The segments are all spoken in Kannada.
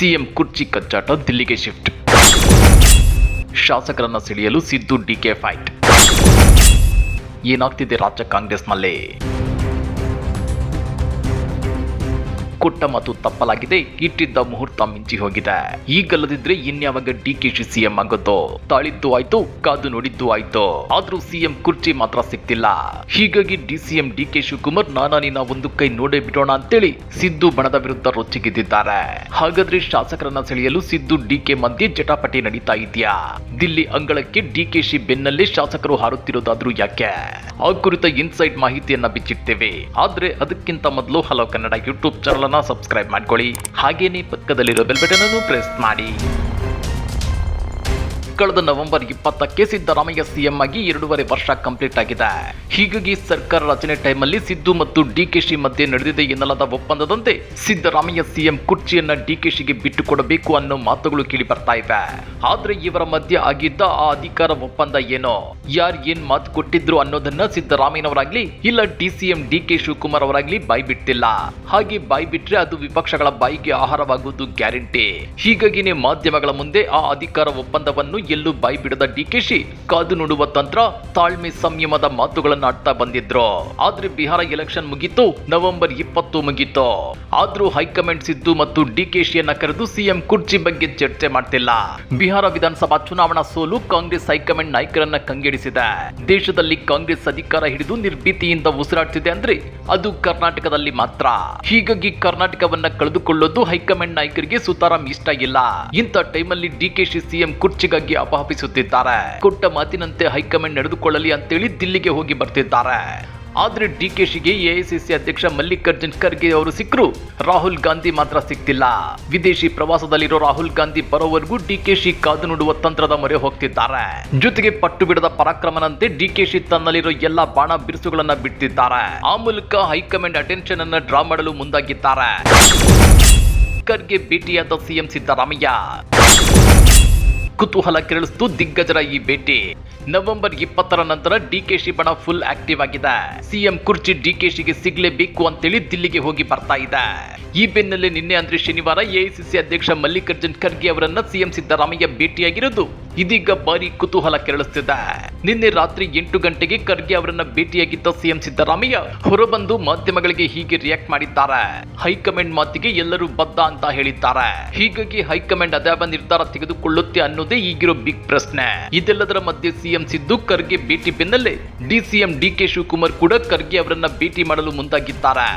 ಸಿಎಂ ಕುರ್ಚಿ ಕಚ್ಚಾಟ ದಿಲ್ಲಿಗೆ ಶಿಫ್ಟ್. ಶಾಸಕರನ್ನ ಸೆಳೆಯಲು ಸಿದ್ದು ಡಿಕೆ ಫೈಟ್. ಏನಾಗ್ತಿದೆ ರಾಜ್ಯ ಕಾಂಗ್ರೆಸ್ನಲ್ಲಿ? ಕೊಟ್ಟ ಮಾತು ತಪ್ಪಲಾಗಿದೆ. ಇಟ್ಟಿದ್ದ ಮುಹೂರ್ತ ಮಿಂಚಿ ಹೋಗಿದೆ. ಈಗಲ್ಲದಿದ್ರೆ ಇನ್ಯಾವಾಗ ಡಿಕೆಶಿ ಸಿಎಂ ಆಗೋದು ತಾಳಿದ್ದು ಆಯ್ತು, ಕಾದು ನೋಡಿದ್ದು ಆಯ್ತು. ಆದ್ರೂ ಸಿಎಂ ಕುರ್ಚಿ ಮಾತ್ರ ಸಿಕ್ತಿಲ್ಲ. ಹೀಗಾಗಿ D CM D K Shivakumar, ನಾನಾ ನಿನ್ನ ಒಂದು ಕೈ ನೋಡೇ ಬಿಡೋಣ ಅಂತೇಳಿ ಸಿದ್ದು ಬಣದ ವಿರುದ್ಧ ರೊಚ್ಚಿಗೆದ್ದಿದ್ದಾರೆ. ಹಾಗಾದ್ರೆ ಶಾಸಕರನ್ನ ಸೆಳೆಯಲು ಸಿದ್ದು ಡಿ ಕೆ ಮಧ್ಯೆ ಜಟಾಪಟಿ ನಡೀತಾ ಇದೆಯಾ? ದಿಲ್ಲಿ ಅಂಗಳಕ್ಕೆ ಡಿ ಕೆ ಶಿ ಬೆನ್ನಲ್ಲೇ ಶಾಸಕರು ಹಾರುತ್ತಿರೋದಾದ್ರೂ ಯಾಕೆ? ಆ ಕುರಿತ ಇನ್ಸೈಡ್ ಮಾಹಿತಿಯನ್ನ ಬಿಚ್ಚಿಡ್ತೇವೆ. ಆದ್ರೆ ಅದಕ್ಕಿಂತ ಮೊದಲು hello Kannada YouTube channel subscribe ಮಾಡ್ಕೊಳ್ಳಿ. ಹಾಗೇನೇ ಪಕ್ಕದಲ್ಲಿರೋ ಬೆಲ್ ಬಟನ್ ಅನ್ನು ಪ್ರೆಸ್ ಮಾಡಿ. ಕಳೆದ ನವೆಂಬರ್ ಇಪ್ಪತ್ತಕ್ಕೆ ಸಿದ್ದರಾಮಯ್ಯ ಸಿಎಂ ಆಗಿ ಎರಡೂವರೆ ವರ್ಷ ಕಂಪ್ಲೀಟ್ ಆಗಿದೆ. ಹೀಗಾಗಿ ಸರ್ಕಾರ ರಚನೆ ಟೈಮಲ್ಲಿ ಸಿದ್ದು ಮತ್ತು ಡಿಕೆಶಿ ಮಧ್ಯೆ ನಡೆದಿದೆ ಎನ್ನಲಾದ ಒಪ್ಪಂದದಂತೆ ಸಿದ್ದರಾಮಯ್ಯ ಸಿಎಂ ಕುರ್ಚಿಯನ್ನ ಡಿಕೆಶಿಗೆ ಬಿಟ್ಟುಕೊಡಬೇಕು ಅನ್ನೋ ಮಾತುಗಳು ಕೇಳಿ ಬರ್ತಾ ಇವೆ. ಆದ್ರೆ ಇವರ ಮಧ್ಯೆ ಆಗಿದ್ದ ಆ ಅಧಿಕಾರ ಒಪ್ಪಂದ ಏನೋ? ಯಾರ್ ಏನ್ ಮಾತು ಕೊಟ್ಟಿದ್ರು ಅನ್ನೋದನ್ನ ಸಿದ್ದರಾಮಯ್ಯನವರಾಗ್ಲಿ ಇಲ್ಲ ಡಿಸಿಎಂ ಡಿಕೆ ಶಿವಕುಮಾರ್ ಅವರಾಗ್ಲಿ ಬಾಯಿ ಬಿಟ್ಟಿಲ್ಲ ಹಾಗೆ ಬಾಯಿ ಬಿಟ್ರೆ ಅದು ವಿಪಕ್ಷಗಳ ಬಾಯಿಗೆ ಆಹಾರವಾಗುವುದು ಗ್ಯಾರಂಟಿ. ಹೀಗಾಗಿನೇ ಮಾಧ್ಯಮಗಳ ಮುಂದೆ ಆ ಅಧಿಕಾರ ಒಪ್ಪಂದವನ್ನು ಎಲ್ಲೂ ಬಾಯಿ ಬಿಡದ ಡಿಕೆಶಿ ಕಾದು ನೋಡುವ ತಂತ್ರ ತಾಳ್ಮೆ ಸಂಯಮದ ಮಾತುಗಳನ್ನು ಆಡ್ತಾ ಬಂದಿದ್ರು. ಆದ್ರೆ ಬಿಹಾರ ಎಲೆಕ್ಷನ್ ಮುಗಿತು, ನವೆಂಬರ್ ಇಪ್ಪತ್ತು ಮುಗಿತು. ಆದ್ರೂ ಹೈಕಮಾಂಡ್ ಸಿದ್ದು ಮತ್ತು ಡಿಕೆಶಿಯನ್ನ ಕರೆದು ಸಿಎಂ ಕುರ್ಚಿ ಬಗ್ಗೆ ಚರ್ಚೆ ಮಾಡ್ತಿಲ್ಲ. ಬಿಹಾರ ವಿಧಾನಸಭಾ ಚುನಾವಣಾ ಸೋಲು ಕಾಂಗ್ರೆಸ್ ಹೈಕಮಾಂಡ್ ನಾಯಕರನ್ನ ಕಂಗೆಡಿಸಿದೆ. ದೇಶದಲ್ಲಿ ಕಾಂಗ್ರೆಸ್ ಅಧಿಕಾರ ಹಿಡಿದು ನಿರ್ಭೀತಿಯಿಂದ ಉಸಿರಾಡ್ತಿದೆ ಅಂದ್ರೆ ಅದು ಕರ್ನಾಟಕದಲ್ಲಿ ಮಾತ್ರ. ಹೀಗಾಗಿ ಕರ್ನಾಟಕವನ್ನ ಕಳೆದುಕೊಳ್ಳೋದು ಹೈಕಮಾಂಡ್ ನಾಯಕರಿಗೆ ಸುತಾರಾಂ ಇಷ್ಟ ಇಲ್ಲ. ಇಂಥ ಟೈಮಲ್ಲಿ ಡಿಕೆಶಿ ಸಿಎಂ ಕುರ್ಚಿಗಾಗಿ ಅಪಹಪಿಸುತ್ತಿದ್ದಾರೆ ಕೊಟ್ಟ ಮಾತಿನಂತೆ ಹೈಕಮಾಂಡ್ ನಡೆದುಕೊಳ್ಳಲಿ ಅಂತೇಳಿ ದಿಲ್ಲಿಗೆ ಹೋಗಿ ಬರ್ತಿದ್ದಾರೆ. ಆದ್ರೆ ಡಿಕೆಶಿಗೆ ಎಐಸಿಸಿ ಅಧ್ಯಕ್ಷ ಮಲ್ಲಿಕಾರ್ಜುನ್ ಖರ್ಗೆ ಅವರು ಸಿಕ್ಕರು. ರಾಹುಲ್ ಗಾಂಧಿ ಮಾತ್ರ ಸಿಕ್ತಿಲ್ಲ. ವಿದೇಶಿ ಪ್ರವಾಸದಲ್ಲಿರೋ ರಾಹುಲ್ ಗಾಂಧಿ ಬರೋವರೆಗೂ ಡಿಕೆಶಿ ಕಾದು ನೋಡುವ ತಂತ್ರದ ಮೊರೆ ಹೋಗ್ತಿದ್ದಾರೆ. ಜೊತೆಗೆ ಪಟ್ಟು ಬಿಡದ ಪರಾಕ್ರಮನಂತೆ ಡಿಕೆಶಿ ತನ್ನಲ್ಲಿರೋ ಎಲ್ಲಾ ಬಾಣ ಬಿರುಸುಗಳನ್ನ ಬಿಡ್ತಿದ್ದಾರೆ ಆ ಮೂಲಕ ಹೈಕಮಾಂಡ್ ಅಟೆನ್ಷನ್ ಅನ್ನ ಡ್ರಾ ಮಾಡಲು ಮುಂದಾಗಿದ್ದಾರೆ. ಖರ್ಗೆ ಭೇಟಿಯಾದ ಸಿಎಂ ಸಿದ್ದರಾಮಯ್ಯ. ಕುತೂಹಲ ಕೆರಳಿಸ್ತು ದಿಗ್ಗಜರ ಈ ಭೇಟಿ. ನವೆಂಬರ್ ಇಪ್ಪತ್ತರ ನಂತರ ಡಿಕೆಶಿ ಬಣ ಫುಲ್ ಆಕ್ಟಿವ್ ಆಗಿದೆ. ಸಿಎಂ ಕುರ್ಚಿ ಡಿಕೆಶಿಗೆ ಸಿಗ್ಲೇಬೇಕು ಅಂತೇಳಿ ದಿಲ್ಲಿಗೆ ಹೋಗಿ ಬರ್ತಾ ಇದೆ. ಈ ಬೆನ್ನಲ್ಲೇ ನಿನ್ನೆ ಅಂದ್ರೆ ಶನಿವಾರ ಎಐಸಿಸಿ ಅಧ್ಯಕ್ಷ ಮಲ್ಲಿಕಾರ್ಜುನ್ ಖರ್ಗೆ ಅವರನ್ನ ಸಿಎಂ ಸಿದ್ದರಾಮಯ್ಯ ಭೇಟಿಯಾಗಿರೋದು. ಇದೀಗ ಭಾರಿ ಕುತೂಹಲ ಕೆರಳಿಸ್ತಿದೆ. ನಿನ್ನೆ ರಾತ್ರಿ ಎಂಟು ಗಂಟೆಗೆ ಖರ್ಗೆ ಅವರನ್ನ ಭೇಟಿಯಾಗಿದ್ದ ಸಿಎಂ ಸಿದ್ದರಾಮಯ್ಯ ಹೊರಬಂದು ಮಾಧ್ಯಮಗಳಿಗೆ ಹೀಗೆ ರಿಯಾಕ್ಟ್ ಮಾಡಿದ್ದಾರೆ. ಹೈಕಮಾಂಡ್ ಮಾತಿಗೆ ಎಲ್ಲರೂ ಬದ್ಧ ಅಂತ ಹೇಳಿದ್ದಾರೆ. ಹೀಗಾಗಿ ಹೈಕಮಾಂಡ್ ಅದ್ಯಾವ ನಿರ್ಧಾರ ತೆಗೆದುಕೊಳ್ಳುತ್ತೆ ಅನ್ನೋದೇ ಈಗಿರೋ ಬಿಗ್ ಪ್ರಶ್ನೆ. ಇದೆಲ್ಲದರ ಮಧ್ಯೆ ಸಿಎಂ ಸಿದ್ದು ಖರ್ಗೆ ಭೇಟಿ ಬೆನ್ನಲ್ಲೇ ಡಿಸಿಎಂ ಡಿಕೆ ಶಿವಕುಮಾರ್ ಕೂಡ ಖರ್ಗೆ ಅವರನ್ನ ಭೇಟಿ ಮಾಡಲು ಮುಂದಾಗಿದ್ದಾರೆ.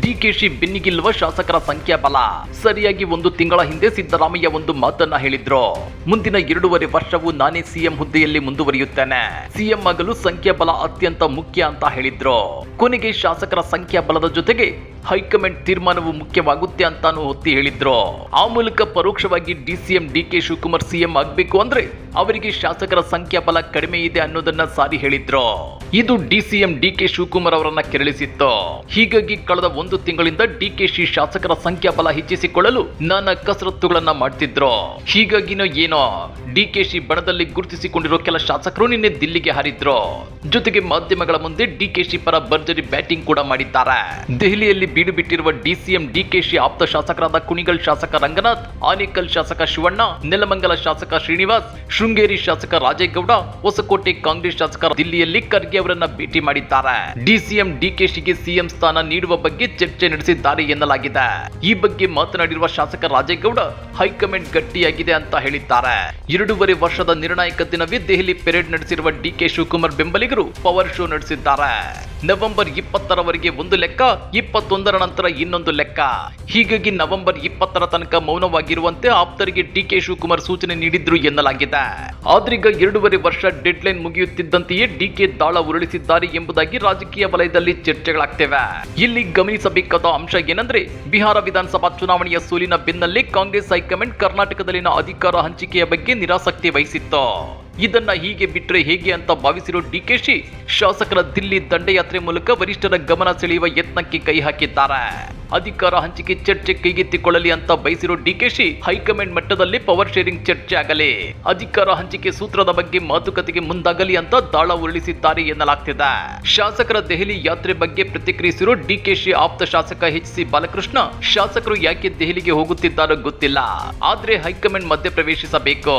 ಡಿಕೆಶಿ ಬೆನ್ನಿಗಿಲ್ವ ಶಾಸಕರ ಸಂಖ್ಯಾಬಲ. ಸರಿಯಾಗಿ ಒಂದು ತಿಂಗಳ ಹಿಂದೆ ಸಿದ್ದರಾಮಯ್ಯ ಒಂದು ಮಾತನ್ನ ಹೇಳಿದ್ರು. ಮುಂದಿನ ಎರಡೂವರೆ ವರ್ಷವೂ ನಾನೇ ಸಿಎಂ ಹುದ್ದೆಯಲ್ಲಿ ಮುಂದುವರಿಯುತ್ತೇನೆ. ಸಿಎಂ ಆಗಲು ಸಂಖ್ಯಾಬಲ ಅತ್ಯಂತ ಮುಖ್ಯ ಅಂತ ಹೇಳಿದ್ರು. ಕೊನೆಗೆ ಶಾಸಕರ ಸಂಖ್ಯಾಬಲದ ಜೊತೆಗೆ ಹೈಕಮಾಂಡ್ ತೀರ್ಮಾನವು ಮುಖ್ಯವಾಗುತ್ತೆ ಅಂತಾನು ಒತ್ತಿ ಹೇಳಿದ್ರು. ಆ ಮೂಲಕ ಪರೋಕ್ಷವಾಗಿ ಡಿಸಿಎಂ ಡಿಕೆ ಶಿವಕುಮಾರ್ ಸಿಎಂ ಆಗ್ಬೇಕು ಅಂದ್ರೆ ಅವರಿಗೆ ಶಾಸಕರ ಸಂಖ್ಯಾಬಲ ಕಡಿಮೆ ಇದೆ ಅನ್ನೋದನ್ನ ಸಾರಿ ಹೇಳಿದ್ರು. ಇದು ಡಿಸಿಎಂ ಡಿಕೆ ಶಿವಕುಮಾರ್ ಅವರನ್ನ ಕೆರಳಿಸಿತ್ತು. ಹೀಗಾಗಿ ಕಳೆದ ಒಂದು ತಿಂಗಳಿಂದ ಡಿ ಕೆ ಶಿ ಶಾಸಕರ ಸಂಖ್ಯಾಬಲ ಹೆಚ್ಚಿಸಿಕೊಳ್ಳಲು ನಾನಾ ಕಸರತ್ತುಗಳನ್ನ ಮಾಡ್ತಿದ್ರು. ಹೀಗಾಗಿನೋ ಏನೋ, ಡಿ ಕೆ ಶಿ ಬಣದಲ್ಲಿ ಗುರುತಿಸಿಕೊಂಡಿರೋ ಕೆಲ ಶಾಸಕರು ನಿನ್ನೆ ದಿಲ್ಲಿಗೆ ಹಾರಿದ್ರು. ಜೊತೆಗೆ ಮಾಧ್ಯಮಗಳ ಮುಂದೆ ಡಿ ಕೆ ಶಿ ಪರ ಭರ್ಜರಿ ಬ್ಯಾಟಿಂಗ್ ಕೂಡ ಮಾಡಿದ್ದಾರೆ. ದೆಹಲಿಯಲ್ಲಿ ಬೀಡು ಬಿಟ್ಟಿರುವ ಡಿಸಿಎಂ ಡಿಕೆಶಿ ಆಪ್ತ ಶಾಸಕರಾದ ಕುಣಿಗಲ್ ಶಾಸಕ ರಂಗನಾಥ್, ಆನೇಕಲ್ ಶಾಸಕ ಶಿವಣ್ಣ, ನೆಲಮಂಗಲ ಶಾಸಕ ಶ್ರೀನಿವಾಸ್, ಶೃಂಗೇರಿ ಶಾಸಕ ರಾಜೇಗೌಡ, ಹೊಸಕೋಟೆ ಕಾಂಗ್ರೆಸ್ ಶಾಸಕ ದಿಲ್ಲಿಯಲ್ಲಿ ಖರ್ಗೆ ಅವರನ್ನ ಭೇಟಿ ಮಾಡಿದ್ದಾರೆ. ಡಿಸಿಎಂ ಡಿಕೆಶಿಗೆ ಸಿಎಂ ಸ್ಥಾನ ನೀಡುವ ಬಗ್ಗೆ ಚರ್ಚೆ ನಡೆಸಿದ್ದಾರೆ ಎನ್ನಲಾಗಿದೆ. ಈ ಬಗ್ಗೆ ಮಾತನಾಡಿರುವ ಶಾಸಕ ರಾಜೇಗೌಡ, ಹೈಕಮಾಂಡ್ ಗಟ್ಟಿಯಾಗಿದೆ ಅಂತ ಹೇಳಿದ್ದಾರೆ. ಎರಡೂವರೆ ವರ್ಷದ ನಿರ್ಣಾಯಕ ದಿನವೇ ದೆಹಲಿ ಪೆರೇಡ್ ನಡೆಸಿರುವ ಡಿಕೆ ಶಿವಕುಮಾರ್ ಬೆಂಬಲಿಗರು ಪವರ್ ಶೋ ನಡೆಸಿದ್ದಾರೆ. ನವೆಂಬರ್ ಇಪ್ಪತ್ತರವರೆಗೆ ಒಂದು ಲೆಕ್ಕ ಇಪ್ಪತ್ತೊಂದರ ನಂತರ ಇನ್ನೊಂದು ಲೆಕ್ಕ. ಹೀಗಾಗಿ ನವೆಂಬರ್ ಇಪ್ಪತ್ತರ ತನಕ ಮೌನವಾಗಿರುವಂತೆ ಆಪ್ತರಿಗೆ ಡಿ ಕೆ ಶಿವಕುಮಾರ್ ಸೂಚನೆ ನೀಡಿದ್ರು ಎನ್ನಲಾಗಿದೆ. ಆದ್ರೀಗ ಎರಡೂವರೆ ವರ್ಷ ಡೆಡ್ ಲೈನ್ ಮುಗಿಯುತ್ತಿದ್ದಂತೆಯೇ ಡಿಕೆ ದಾಳ ಉರುಳಿಸಿದ್ದಾರೆ ಎಂಬುದಾಗಿ ರಾಜಕೀಯ ವಲಯದಲ್ಲಿ ಚರ್ಚೆಗಳಾಗ್ತಿವೆ. ಇಲ್ಲಿ ಗಮನಿಸಬೇಕಾದ ಅಂಶ ಏನಂದ್ರೆ, ಬಿಹಾರ ವಿಧಾನಸಭಾ ಚುನಾವಣೆಯ ಸೋಲಿನ ಬೆನ್ನಲ್ಲೇ ಕಾಂಗ್ರೆಸ್ ಹೈಕಮಾಂಡ್ ಕರ್ನಾಟಕದಲ್ಲಿನ ಅಧಿಕಾರ ಹಂಚಿಕೆಯ ಬಗ್ಗೆ ನಿರಾಸಕ್ತಿ ವಹಿಸಿತ್ತು. ಇದನ್ನ ಹೀಗೆ ಬಿಟ್ರೆ ಹೇಗೆ ಅಂತ ಭಾವಿಸಿರೋ ಡಿಕೆಶಿ ಶಾಸಕರ ದಿಲ್ಲಿ ದಂಡಯಾತ್ರೆ ಮೂಲಕ ವರಿಷ್ಠರ ಗಮನ ಸೆಳೆಯುವ ಯತ್ನಕ್ಕೆ ಕೈ ಹಾಕಿದ್ದಾರೆ. ಅಧಿಕಾರ ಹಂಚಿಕೆ ಚರ್ಚೆ ಕೈಗೆತ್ತಿಕೊಳ್ಳಲಿ ಅಂತ ಬಯಸಿರೋ ಡಿಕೆಶಿ ಹೈಕಮಾಂಡ್ ಮಟ್ಟದಲ್ಲಿ ಪವರ್ ಶೇರಿಂಗ್ ಚರ್ಚೆ ಆಗಲಿ. ಅಧಿಕಾರ ಹಂಚಿಕೆ ಸೂತ್ರದ ಬಗ್ಗೆ ಮಾತುಕತೆಗೆ ಮುಂದಾಗಲಿ ಅಂತ ದಾಳ ಉರುಳಿಸಿದ್ದಾರೆ ಎನ್ನಲಾಗ್ತಿದೆ. ಶಾಸಕರ ದೆಹಲಿ ಯಾತ್ರೆ ಬಗ್ಗೆ ಪ್ರತಿಕ್ರಿಯಿಸಿರೋ ಡಿಕೆಶಿ ಆಪ್ತ ಶಾಸಕ ಎಚ್ ಸಿ ಬಾಲಕೃಷ್ಣ, ಶಾಸಕರು ಯಾಕೆ ದೆಹಲಿಗೆ ಹೋಗುತ್ತಿದ್ದಾರೋ ಗೊತ್ತಿಲ್ಲ. ಆದ್ರೆ ಹೈಕಮಾಂಡ್ ಮಧ್ಯ ಪ್ರವೇಶಿಸಬೇಕು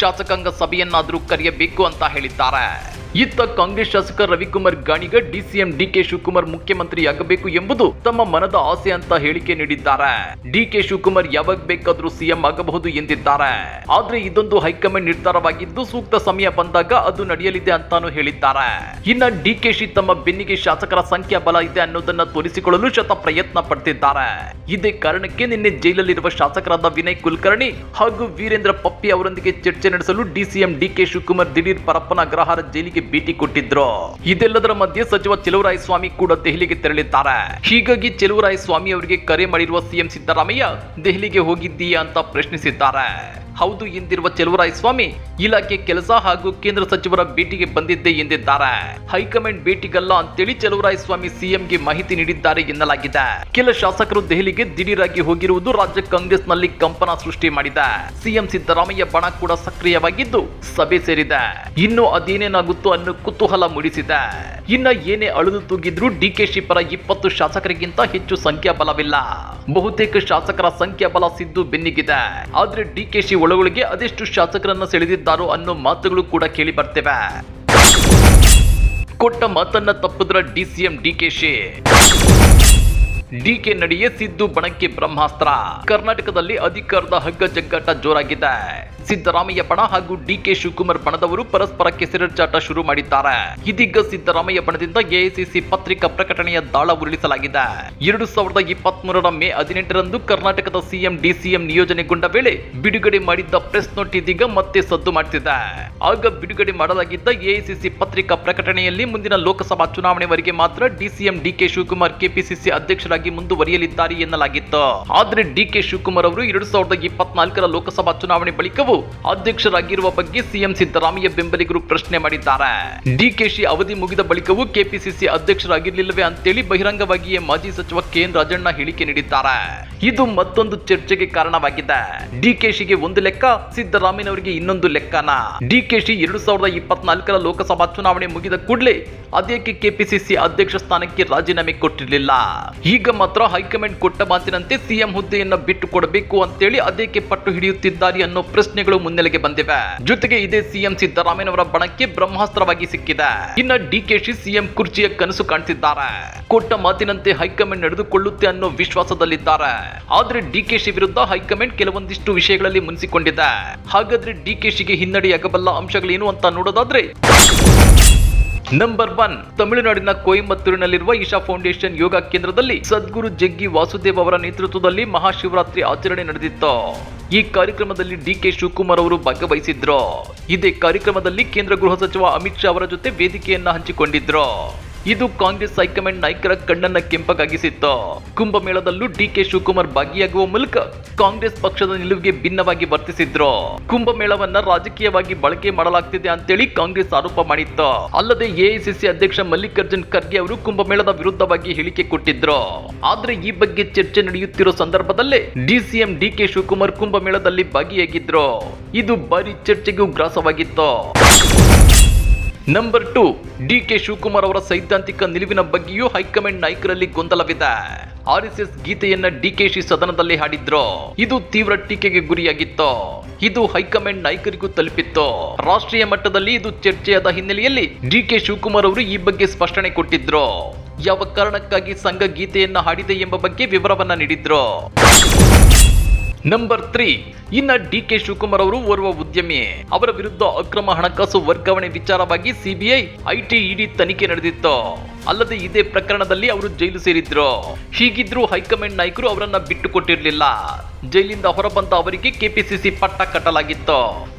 ಶಾಸಕಾಂಗ ಸಭೆಯನ್ನಾದರೂ ಕರೆಯಬೇಕು ಅಂತ ಹೇಳಿದ್ದಾರೆ. ಇತ್ತ ಕಾಂಗ್ರೆಸ್ ಶಾಸಕ ರವಿಕುಮಾರ್ ಗಾಣಿಗ ಡಿಸಿಎಂ ಡಿಕೆ ಶಿವಕುಮಾರ್ ಮುಖ್ಯಮಂತ್ರಿಯಾಗಬೇಕು ಎಂಬುದು ತಮ್ಮ ಮನದ ಆಸೆ ಅಂತ ಹೇಳಿಕೆ ನೀಡಿದ್ದಾರೆ. ಡಿಕೆ ಶಿವಕುಮಾರ್ ಯಾವಾಗ ಬೇಕಾದ್ರೂ ಸಿಎಂ ಆಗಬಹುದು ಎಂದಿದ್ದಾರೆ. ಆದ್ರೆ ಇದೊಂದು ಹೈಕಮಾಂಡ್ ನಿರ್ಧಾರವಾಗಿದ್ದು ಸೂಕ್ತ ಸಮಯ ಬಂದಾಗ ಅದು ನಡೆಯಲಿದೆ ಅಂತಾನು ಹೇಳಿದ್ದಾರೆ. ಇನ್ನ ಡಿಕೆಶಿ ತಮ್ಮ ಬೆನ್ನಿಗೆ ಶಾಸಕರ ಸಂಖ್ಯಾ ಬಲ ಇದೆ ಅನ್ನೋದನ್ನ ತೋರಿಸಿಕೊಳ್ಳಲು ಶತ ಪ್ರಯತ್ನ ಪಡ್ತಿದ್ದಾರೆ. ಇದೇ ಕಾರಣಕ್ಕೆ ನಿನ್ನೆ ಜೈಲಲ್ಲಿರುವ ಶಾಸಕರಾದ ವಿನಯ್ ಕುಲಕರ್ಣಿ ಹಾಗೂ ವೀರೇಂದ್ರ ಪಪ್ಪಿ ಅವರೊಂದಿಗೆ ಚರ್ಚೆ ನಡೆಸಲು ಡಿಸಿಎಂ ಡಿಕೆ ಶಿವಕುಮಾರ್ ದಿಢೀರ್ ಪರಪ್ಪನ ಅಗ್ರಹಾರ ಜೈಲಿಗೆ ಭೇಟಿ ಕೊಟ್ಟಿದ್ರು? ಇದೆಲ್ಲದರ ಮಧ್ಯೆ ಸಚಿವ ಚೆಲುವರಾಯ ಸ್ವಾಮಿ ಕೂಡ ದೆಹಲಿಗೆ ತೆರಳಿದ್ದಾರೆ. ಹೀಗಾಗಿ ಚೆಲುವರಾಯ ಸ್ವಾಮಿ ಅವರಿಗೆ ಕರೆ ಮಾಡಿರುವ ಸಿಎಂ ಸಿದ್ದರಾಮಯ್ಯ ದೆಹಲಿಗೆ ಹೋಗಿದ್ದೀಯಾ ಅಂತ ಪ್ರಶ್ನಿಸಿದ್ದಾರೆ. ಹೌದು ಎಂದಿರುವ ಚೆಲುವರಾಯ ಸ್ವಾಮಿ, ಇಲಾಖೆ ಕೆಲಸ ಹಾಗೂ ಕೇಂದ್ರ ಸಚಿವರ ಭೇಟಿಗೆ ಬಂದಿದ್ದೆ ಎಂದಿದ್ದಾರೆ. ಹೈಕಮಾಂಡ್ ಭೇಟಿಗಲ್ಲ ಅಂತೇಳಿ ಚೆಲುವರಾಯ ಸ್ವಾಮಿ ಸಿಎಂಗೆ ಮಾಹಿತಿ ನೀಡಿದ್ದಾರೆ ಎನ್ನಲಾಗಿದೆ. ಕೆಲ ಶಾಸಕರು ದೆಹಲಿಗೆ ದಿಢೀರಾಗಿ ಹೋಗಿರುವುದು ರಾಜ್ಯ ಕಾಂಗ್ರೆಸ್ನಲ್ಲಿ ಕಂಪನ ಸೃಷ್ಟಿ ಮಾಡಿದೆ. ಸಿಎಂ ಸಿದ್ದರಾಮಯ್ಯ ಬಣ ಕೂಡ ಸಕ್ರಿಯವಾಗಿದ್ದು ಸಭೆ ಸೇರಿದೆ. ಇನ್ನು ಅದೇನೇನಾಗುತ್ತೋ ಅನ್ನೋ ಕುತೂಹಲ ಮೂಡಿಸಿದೆ. ಇನ್ನ ಏನೇ ಅಳಿದು ತೂಗಿದ್ರು ಡಿಕೆಶಿ ಪರ ಇಪ್ಪತ್ತು ಶಾಸಕರಿಗಿಂತ ಹೆಚ್ಚು ಸಂಖ್ಯಾಬಲವಿಲ್ಲ. ಬಹುತೇಕ ಶಾಸಕರ ಸಂಖ್ಯಾಬಲ ಸಿದ್ದು ಬೆನ್ನಿಗಿದೆ. ಆದ್ರೆ ಡಿಕೆಶಿ ಒಳಗೊಳಗೆ ಅದೆಷ್ಟು ಶಾಸಕರನ್ನ ಸೆಳೆದಿದ್ದಾರೋ ಅನ್ನೋ ಮಾತುಗಳು ಕೂಡ ಕೇಳಿ ಬರ್ತೇವೆ. ಕೊಟ್ಟ ಮಾತನ್ನ ತಪ್ಪಿದ್ರ ಡಿಸಿಎಂ ಡಿಕೆಶಿ ಡಿಕೆ ನಡಿಯೇ ಸಿದ್ದು ಬಣಕ್ಕೆ ಬ್ರಹ್ಮಾಸ್ತ್ರ. ಕರ್ನಾಟಕದಲ್ಲಿ ಅಧಿಕಾರದ ಹಗ್ಗ ಜಗ್ಗಾಟ ಜೋರಾಗಿದೆ. ಸಿದ್ದರಾಮಯ್ಯ ಬಣ ಹಾಗೂ ಡಿಕೆ ಶಿವಕುಮಾರ್ ಬಣದವರು ಪರಸ್ಪರ ಕೆಸರೆರಚಾಟ ಶುರು ಮಾಡಿದ್ದಾರೆ. ಇದೀಗ ಸಿದ್ದರಾಮಯ್ಯ ಬಣದಿಂದ ಎಐಸಿಸಿ ಪತ್ರಿಕಾ ಪ್ರಕಟಣೆಯ ದಾಳ ಉರುಳಿಸಲಾಗಿದೆ. ಎರಡು ಸಾವಿರದ ಇಪ್ಪತ್ತ್ ಮೂರರ ಮೇ ಹದಿನೆಂಟರಂದು ಕರ್ನಾಟಕದ ಸಿಎಂ ಡಿಸಿಎಂ ನಿಯೋಜನೆಗೊಂಡ ವೇಳೆ ಬಿಡುಗಡೆ ಮಾಡಿದ್ದ ಪ್ರೆಸ್ ನೋಟ್ ಇದೀಗ ಮತ್ತೆ ಸದ್ದು ಮಾಡುತ್ತಿದೆ ಆಗ ಬಿಡುಗಡೆ ಮಾಡಲಾಗಿದ್ದ ಎಐಸಿಸಿ ಪತ್ರಿಕಾ ಪ್ರಕಟಣೆಯಲ್ಲಿ ಮುಂದಿನ ಲೋಕಸಭಾ ಚುನಾವಣೆವರೆಗೆ ಮಾತ್ರ ಡಿಸಿಎಂ ಡಿಕೆ ಶಿವಕುಮಾರ್ ಕೆಪಿಸಿಸಿ ಅಧ್ಯಕ್ಷರಾಗಿ ಮುಂದುವರಿಯಲಿದ್ದಾರೆ ಎನ್ನಲಾಗಿತ್ತು. ಡಿ ಡಿಕೆ ಶಿವಕುಮಾರ್ ಅವರು ಎರಡು ಸಾವಿರದ ಇಪ್ಪತ್ನಾಲ್ಕರ ಲೋಕಸಭಾ ಚುನಾವಣೆ ಬಳಿಕವೂ ಅಧ್ಯಕ್ಷರಾಗಿರುವ ಬಗ್ಗೆ ಸಿಎಂ ಸಿದ್ದರಾಮಯ್ಯ ಬೆಂಬಲಿಗರು ಪ್ರಶ್ನೆ ಮಾಡಿದ್ದಾರೆ. ಡಿಕೆಶಿ ಅವಧಿ ಮುಗಿದ ಬಳಿಕವೂ ಕೆಪಿಸಿಸಿ ಅಧ್ಯಕ್ಷರಾಗಿರ್ಲಿಲ್ಲವೇ ಅಂತೇಳಿ ಬಹಿರಂಗವಾಗಿಯೇ ಮಾಜಿ ಸಚಿವ ಕೆಎನ್ ರಾಜಣ್ಣ ಹೇಳಿಕೆ ನೀಡಿದ್ದಾರೆ. ಇದು ಮತ್ತೊಂದು ಚರ್ಚೆಗೆ ಕಾರಣವಾಗಿದೆ. ಡಿಕೆಶಿಗೆ ಒಂದು ಲೆಕ್ಕ, ಸಿದ್ದರಾಮಯ್ಯನವರಿಗೆ ಇನ್ನೊಂದು ಲೆಕ್ಕನ. ಡಿಕೆಶಿ ಎರಡು ಸಾವಿರದ ಇಪ್ಪತ್ನಾಲ್ಕರ ಲೋಕಸಭಾ ಚುನಾವಣೆ ಮುಗಿದ ಕೂಡಲೇ ಅದೇಕೆ ಕೆಪಿಸಿಸಿ ಅಧ್ಯಕ್ಷ ಸ್ಥಾನಕ್ಕೆ ರಾಜೀನಾಮೆ ಕೊಟ್ಟಿರಲಿಲ್ಲ? ಈಗ ಮಾತ್ರ ಹೈಕಮಾಂಡ್ ಕೊಟ್ಟ ಮಾತಿನಂತೆ ಸಿಎಂ ಹುದ್ದೆಯನ್ನ ಬಿಟ್ಟು ಕೊಡಬೇಕು ಅಂತೇಳಿ ಅದಕ್ಕೆ ಪಟ್ಟು ಹಿಡಿಯುತ್ತಿದ್ದಾರೆ ಅನ್ನೋ ಪ್ರಶ್ನೆಗಳು ಮುನ್ನೆಲೆಗೆ ಬಂದಿವೆ. ಜೊತೆಗೆ ಇದೇ ಸಿಎಂ ಸಿದ್ದರಾಮಯ್ಯನವರ ಬಣಕ್ಕೆ ಬ್ರಹ್ಮಾಸ್ತ್ರವಾಗಿ ಸಿಕ್ಕಿದೆ. ಇನ್ನ ಡಿಕೆಶಿ ಸಿಎಂ ಕುರ್ಚಿಯ ಕನಸು ಕಾಣ್ತಿದ್ದಾರೆ. ಕೊಟ್ಟ ಮಾತಿನಂತೆ ಹೈಕಮಾಂಡ್ ನಡೆದುಕೊಳ್ಳುತ್ತೆ ಅನ್ನೋ ವಿಶ್ವಾಸದಲ್ಲಿದ್ದಾರೆ. ಆದ್ರೆ ಡಿಕೆಶಿ ವಿರುದ್ಧ ಹೈಕಮಾಂಡ್ ಕೆಲವೊಂದಿಷ್ಟು ವಿಷಯಗಳಲ್ಲಿ ಮುನಿಸಿಕೊಂಡಿದೆ. ಹಾಗಾದ್ರೆ ಡಿಕೆಶಿಗೆ ಹಿನ್ನಡೆಯಾಗಬಲ್ಲ ಅಂಶಗಳೇನು ಅಂತ ನೋಡೋದಾದ್ರೆ ನಂಬರ್ ಒನ್ ತಮಿಳುನಾಡಿನ ಕೊಯಂಬತ್ತೂರಿನಲ್ಲಿರುವ ಇಶಾ ಫೌಂಡೇಶನ್ ಯೋಗ ಕೇಂದ್ರದಲ್ಲಿ ಸದ್ಗುರು ಜಗ್ಗಿ ವಾಸುದೇವ್ ಅವರ ನೇತೃತ್ವದಲ್ಲಿ ಮಹಾಶಿವರಾತ್ರಿ ಆಚರಣೆ ನಡೆದಿತ್ತು. ಈ ಕಾರ್ಯಕ್ರಮದಲ್ಲಿ ಡಿ ಕೆ ಶಿವಕುಮಾರ್ ಅವರು ಭಾಗವಹಿಸಿದ್ರು. ಇದೇ ಕಾರ್ಯಕ್ರಮದಲ್ಲಿ ಕೇಂದ್ರ ಗೃಹ ಸಚಿವ ಅಮಿತ್ ಶಾ ಅವರ ಜೊತೆ ವೇದಿಕೆಯನ್ನ ಹಂಚಿಕೊಂಡಿದ್ರು. ಇದು ಕಾಂಗ್ರೆಸ್ ಹೈಕಮಾಂಡ್ ನಾಯಕರ ಕಣ್ಣನ್ನ ಕೆಂಪಗಾಗಿಸಿತ್ತು. ಕುಂಭಮೇಳದಲ್ಲೂ ಡಿಕೆ ಶಿವಕುಮಾರ್ ಭಾಗಿಯಾಗುವ ಮೂಲಕ ಕಾಂಗ್ರೆಸ್ ಪಕ್ಷದ ನಿಲುವಿಗೆ ಭಿನ್ನವಾಗಿ ವರ್ತಿಸಿದ್ರು. ಕುಂಭಮೇಳವನ್ನ ರಾಜಕೀಯವಾಗಿ ಬಳಕೆ ಮಾಡಲಾಗ್ತಿದೆ ಅಂತೇಳಿ ಕಾಂಗ್ರೆಸ್ ಆರೋಪ ಮಾಡಿತ್ತು. ಅಲ್ಲದೆ ಎಐಸಿಸಿ ಅಧ್ಯಕ್ಷ ಮಲ್ಲಿಕಾರ್ಜುನ್ ಖರ್ಗೆ ಅವರು ಕುಂಭಮೇಳದ ವಿರುದ್ಧವಾಗಿ ಹೇಳಿಕೆ ಕೊಟ್ಟಿದ್ರು. ಆದ್ರೆ ಈ ಬಗ್ಗೆ ಚರ್ಚೆ ನಡೆಯುತ್ತಿರೋ ಸಂದರ್ಭದಲ್ಲೇ ಡಿಸಿಎಂ ಡಿಕೆ ಶಿವಕುಮಾರ್ ಕುಂಭಮೇಳದಲ್ಲಿ ಭಾಗಿಯಾಗಿದ್ರು. ಇದು ಭಾರಿ ಚರ್ಚೆಗೂ ಗ್ರಾಸವಾಗಿತ್ತು. Number two D K Shivakumar ಅವರ ಸೈದ್ಧಾಂತಿಕ ನಿಲುವಿನ ಬಗ್ಗೆಯೂ ಹೈಕಮಾಂಡ್ ನಾಯಕರಲ್ಲಿ ಗೊಂದಲವಿದೆ. ಎಸ್ ಗೀತೆಯನ್ನ ಡಿಕೆಶಿ ಸದನದಲ್ಲಿ ಹಾಡಿದ್ರು. ಇದು ತೀವ್ರ ಟೀಕೆಗೆ ಗುರಿಯಾಗಿತ್ತು. ಇದು ಹೈಕಮಾಂಡ್ ನಾಯಕರಿಗೂ ತಲುಪಿತ್ತು. ರಾಷ್ಟ್ರೀಯ ಮಟ್ಟದಲ್ಲಿ ಇದು ಚರ್ಚೆಯಾದ ಹಿನ್ನೆಲೆಯಲ್ಲಿ ಡಿ ಕೆ ಶಿವಕುಮಾರ್ ಅವರು ಈ ಬಗ್ಗೆ ಸ್ಪಷ್ಟನೆ ಕೊಟ್ಟಿದ್ರು. ಯಾವ ಕಾರಣಕ್ಕಾಗಿ ಸಂಘ ಗೀತೆಯನ್ನ ಹಾಡಿದೆ ಎಂಬ ಬಗ್ಗೆ ವಿವರವನ್ನ ನೀಡಿದ್ರು. ನಂಬರ್ ತ್ರೀ ಇನ್ನ ಡಿ ಕೆ ಶಿವಕುಮಾರ್ ಅವರು ಓರ್ವ ಉದ್ಯಮಿ. ಅವರ ವಿರುದ್ಧ ಅಕ್ರಮ ಹಣಕಾಸು ವರ್ಗಾವಣೆ ವಿಚಾರವಾಗಿ ಸಿಬಿಐ ಐಟಿ ಇಡಿ ತನಿಖೆ ನಡೆದಿತ್ತು. ಅಲ್ಲದೆ ಇದೇ ಪ್ರಕರಣದಲ್ಲಿ ಅವರು ಜೈಲು ಸೇರಿದ್ರು. ಹೀಗಿದ್ರೂ ಹೈಕಮಾಂಡ್ ನಾಯಕರು ಅವರನ್ನ ಬಿಟ್ಟು ಕೊಟ್ಟಿರಲಿಲ್ಲ ಜೈಲಿಂದ ಹೊರಬಂದ ಅವರಿಗೆ ಕೆಪಿಸಿಸಿ ಪಟ್ಟ ಕಟ್ಟಲಾಗಿತ್ತು.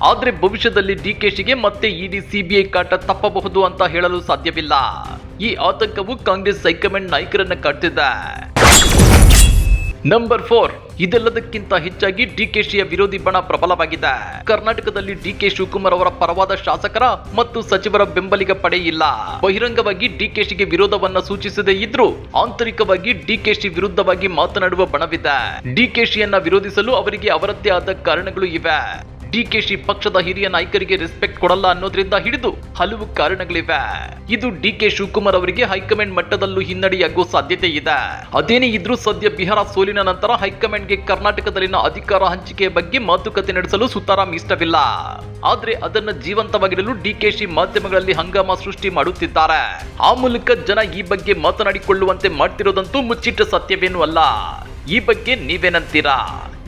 ಆದ್ರೆ ಭವಿಷ್ಯದಲ್ಲಿ ಡಿ ಕೆ ಶಿಗೆ ಮತ್ತೆ ಇಡಿ ಸಿಬಿಐ ಕಾಟ ತಪ್ಪಬಹುದು ಅಂತ ಹೇಳಲು ಸಾಧ್ಯವಿಲ್ಲ. ಈ ಆತಂಕವು ಕಾಂಗ್ರೆಸ್ ಹೈಕಮಾಂಡ್ ನಾಯಕರನ್ನ ಕಾಡ್ತಿದೆ. ನಂಬರ್ ಫೋರ್ ಇದೆಲ್ಲದಕ್ಕಿಂತ ಹೆಚ್ಚಾಗಿ ಡಿಕೆಶಿಯ ವಿರೋಧಿ ಬಣ ಪ್ರಬಲವಾಗಿದೆ. ಕರ್ನಾಟಕದಲ್ಲಿ ಡಿಕೆ ಶಿವಕುಮಾರ್ ಅವರ ಪರವಾದ ಶಾಸಕರ ಮತ್ತು ಸಚಿವರ ಬೆಂಬಲಿಗ ಪಡೆ ಇಲ್ಲ. ಬಹಿರಂಗವಾಗಿ ಡಿಕೆಶಿಗೆ ವಿರೋಧವನ್ನ ಸೂಚಿಸದೇ ಇದ್ರೂ ಆಂತರಿಕವಾಗಿ ಡಿಕೆಶಿ ವಿರುದ್ಧವಾಗಿ ಮಾತನಾಡುವ ಬಣವಿದೆ. ಡಿಕೆಶಿಯನ್ನ ವಿರೋಧಿಸಲು ಅವರಿಗೆ ಅವರದ್ದೇ ಆದ ಕಾರಣಗಳು ಇವೆ. ಡಿಕೆಶಿ ಪಕ್ಷದ ಹಿರಿಯ ನಾಯಕರಿಗೆ ರೆಸ್ಪೆಕ್ಟ್ ಕೊಡಲ್ಲ ಅನ್ನೋದ್ರಿಂದ ಹಿಡಿದು ಹಲವು ಕಾರಣಗಳಿವೆ. ಇದು ಡಿ ಕೆ ಶಿವಕುಮಾರ್ ಅವರಿಗೆ ಹೈಕಮಾಂಡ್ ಮಟ್ಟದಲ್ಲೂ ಹಿನ್ನಡೆಯಾಗುವ ಸಾಧ್ಯತೆ ಇದೆ. ಅದೇನೇ ಇದ್ರೂ ಸದ್ಯ ಬಿಹಾರ ಸೋಲಿನ ನಂತರ ಹೈಕಮಾಂಡ್ಗೆ ಕರ್ನಾಟಕದಲ್ಲಿನ ಅಧಿಕಾರ ಹಂಚಿಕೆ ಬಗ್ಗೆ ಮಾತುಕತೆ ನಡೆಸಲು ಸುತಾರಾಂ ಇಷ್ಟವಿಲ್ಲ. ಆದ್ರೆ ಅದನ್ನ ಜೀವಂತವಾಗಿಡಲು ಡಿಕೆಶಿ ಮಾಧ್ಯಮಗಳಲ್ಲಿ ಹಂಗಾಮ ಸೃಷ್ಟಿ ಮಾಡುತ್ತಿದ್ದಾರೆ. ಆ ಮೂಲಕ ಜನ ಈ ಬಗ್ಗೆ ಮಾತನಾಡಿಕೊಳ್ಳುವಂತೆ ಮಾಡ್ತಿರೋದಂತೂ ಮುಚ್ಚಿಟ್ಟ ಸತ್ಯವೇನೂ ಅಲ್ಲ. ಈ ಬಗ್ಗೆ ನೀವೇನಂತೀರಾ?